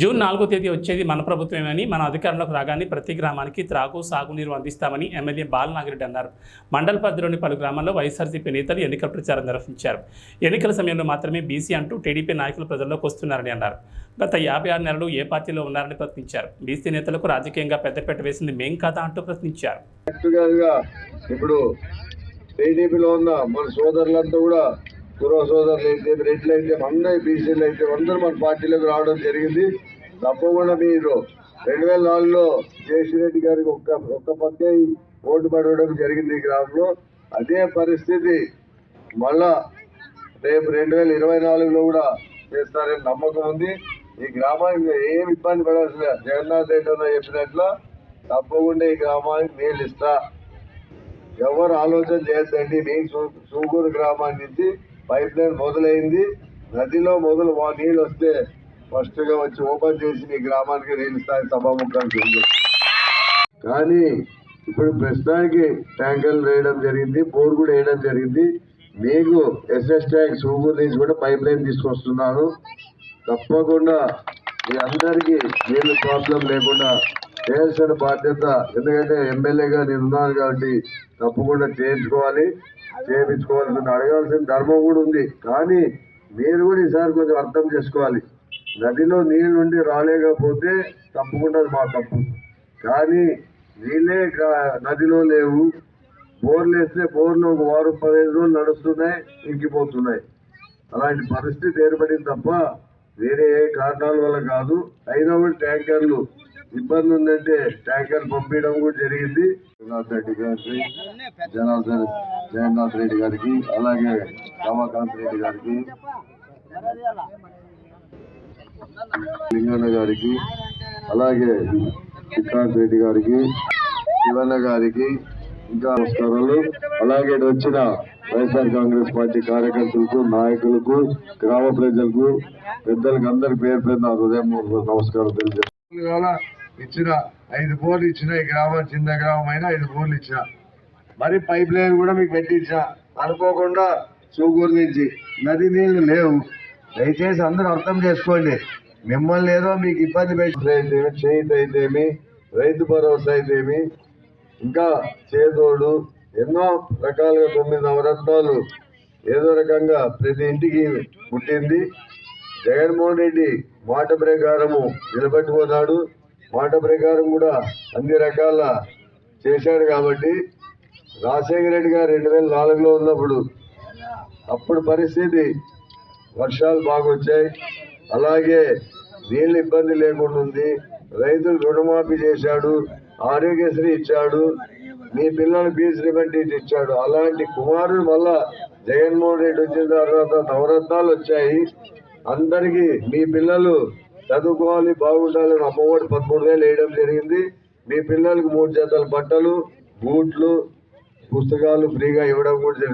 June నాలుగో తేదీ వచ్చేది మన ప్రభుత్వమేమని మన అధికారంలోకి రాగానే ప్రతి గ్రామానికి త్రాగు సాగునీరు అందిస్తామని ఎమ్మెల్యే బాలనాగిరెడ్డి అన్నారు. మండల పరిధిలోని పలు గ్రామాల్లో వైఎస్ఆర్సీపీ నేతలు ఎన్నికల ప్రచారం నిర్వహించారు. ఎన్నికల సమయంలో మాత్రమే బీసీ అంటూ టీడీపీ నాయకులు ప్రజల్లోకి వస్తున్నారని అన్నారు. గత యాభై ఆరు నెలలు ఏ పార్టీలో ఉన్నారని ప్రశ్నించారు. బీసీ నేతలకు రాజకీయంగా పెద్దపెట్ట వేసింది మేం కాదా అంటూ ప్రశ్నించారు. ఇప్పుడు టీడీపీలో ఉన్న మన సోదరులంతా కూడా సోదరులు అయితే రెడ్లు అయితే అందరూ బీసీలు అయితే అందరూ మన పార్టీలోకి రావడం జరిగింది. తప్పకుండా మీరు. రెండు వేల నాలుగులో జేసిరెడ్డి గారికి ఒక్క ఒక్క పక్కే ఓటు పడవడం జరిగింది ఈ గ్రామంలో. అదే పరిస్థితి మళ్ళా రేపు రెండు వేల ఇరవై నాలుగులో కూడా చేస్తారని నమ్మకం ఉంది. ఈ గ్రామానికి ఏం ఇబ్బంది పడాల్సిన జగన్నాథ్ రెడ్డి చెప్పినట్లు తప్పకుండా ఈ గ్రామానికి నీళ్ళు ఇస్తా. ఎవరు ఆలోచన చేయొద్దండి. మీ సూగూరు గ్రామాన్ని నుంచి పైప్ లైన్ మొదలైంది. నదిలో మొదలు నీళ్ళు వస్తే ఫస్ట్గా వచ్చి ఓపెన్ చేసి మీ గ్రామానికి నేను స్థాయి సభాముఖానికి కానీ ఇప్పుడు ప్రస్తుతానికి ట్యాంకర్లు వేయడం జరిగింది బోర్ కూడా వేయడం జరిగింది. మీకు ఎస్ఎస్ ట్యాంక్ సూపర్ నుంచి కూడా పైప్ లైన్ తీసుకొస్తున్నాను. తప్పకుండా మీ అందరికీ నీళ్ళు ప్రాబ్లం లేకుండా చేయాల్సిన బాధ్యత ఎందుకంటే ఎమ్మెల్యేగా నేను ఉన్నాను కాబట్టి తప్పకుండా చేయించుకోవాలి చేయించుకోవాల్సిన అడగాల్సిన ధర్మం కూడా ఉంది. కానీ మీరు కూడా ఈసారి కొంచెం అర్థం చేసుకోవాలి. నదిలో నీళ్ళు ఉండి రాలేకపోతే తప్పకుండా అది మా తప్పు. కానీ నీళ్ళే నదిలో లేవు. బోర్లు వేస్తే బోర్లు ఒక వారం పదిహేను రోజులు నడుస్తున్నాయి ఇంకిపోతున్నాయి. అలాంటి పరిస్థితి ఏర్పడింది తప్ప వేరే ఏ కారణాల వల్ల కాదు. అయినా కూడా ట్యాంకర్లు ఇబ్బంది ఉందంటే ట్యాంకర్ పంపించడం కూడా జరిగింది. జగన్నాథ్ రెడ్డి గారికి జనార్దన్ జగన్నాథ్ రెడ్డి గారికి అలాగే రమాకాంత్ రెడ్డి గారికి. లింగన్న గారికి అలాగే విక్రాంత్ రెడ్డి గారికి శివన్న గారికి ఇంకా నమస్కారాలు. అలాగే వచ్చిన వైఎస్ఆర్ కాంగ్రెస్ పార్టీ కార్యకర్తలకు నాయకులకు గ్రామ ప్రజలకు పెద్దలకు అందరి పేరు పేరు నా హృదయం నమస్కారం తెలియజేస్తాను ఇచ్చిన ఐదు బోర్లు ఇచ్చిన ఈ గ్రామం చిన్న గ్రామం అయినా ఐదు బోర్లు ఇచ్చిన. మరి పైప్ లైన్ కూడా మీకు పెట్టించా అనుకోకుండా సూగూరు నుంచి నది నీళ్ళు లేవు. దయచేసి అందరూ అర్థం చేసుకోండి. మిమ్మల్ని ఏదో మీకు ఇబ్బంది పెట్టి అయితేమి చేయిత అయితేమి రైతు భరోసా అయితేమి ఇంకా చేదోడు ఎన్నో రకాలుగా తొమ్మిది నవరత్నాలు ఏదో రకంగా ప్రతి ఇంటికి పుట్టింది. జగన్మోహన్ రెడ్డి మాట ప్రకారము నిలబెట్టుకున్నాడు. మాట ప్రకారం కూడా అన్ని రకాల చేశాడు కాబట్టి రాజశేఖర రెడ్డి గారు రెండు వేల నాలుగులో ఉన్నప్పుడు అప్పుడు పరిస్థితి వర్షాలు బాగా వచ్చాయి అలాగే నీళ్ళు ఇబ్బంది లేకుండా ఉంది. రైతులు రుణమాఫీ చేశాడు. ఆరోగ్యశ్రీ ఇచ్చాడు. మీ పిల్లలు ఫీజు రిమెంట్ ఇచ్చాడు. అలాంటి కుమారుడు మళ్ళా జగన్మోహన్ రెడ్డి వచ్చిన తర్వాత నవరత్నాలు వచ్చాయి. అందరికీ మీ పిల్లలు చదువుకోవాలి బాగుండాలని అమ్మఒడి పదమూడు వేలు వేయడం జరిగింది. మీ పిల్లలకు మూడు జతల బట్టలు బూట్లు పుస్తకాలు ఫ్రీగా ఇవ్వడం కూడా జరిగింది.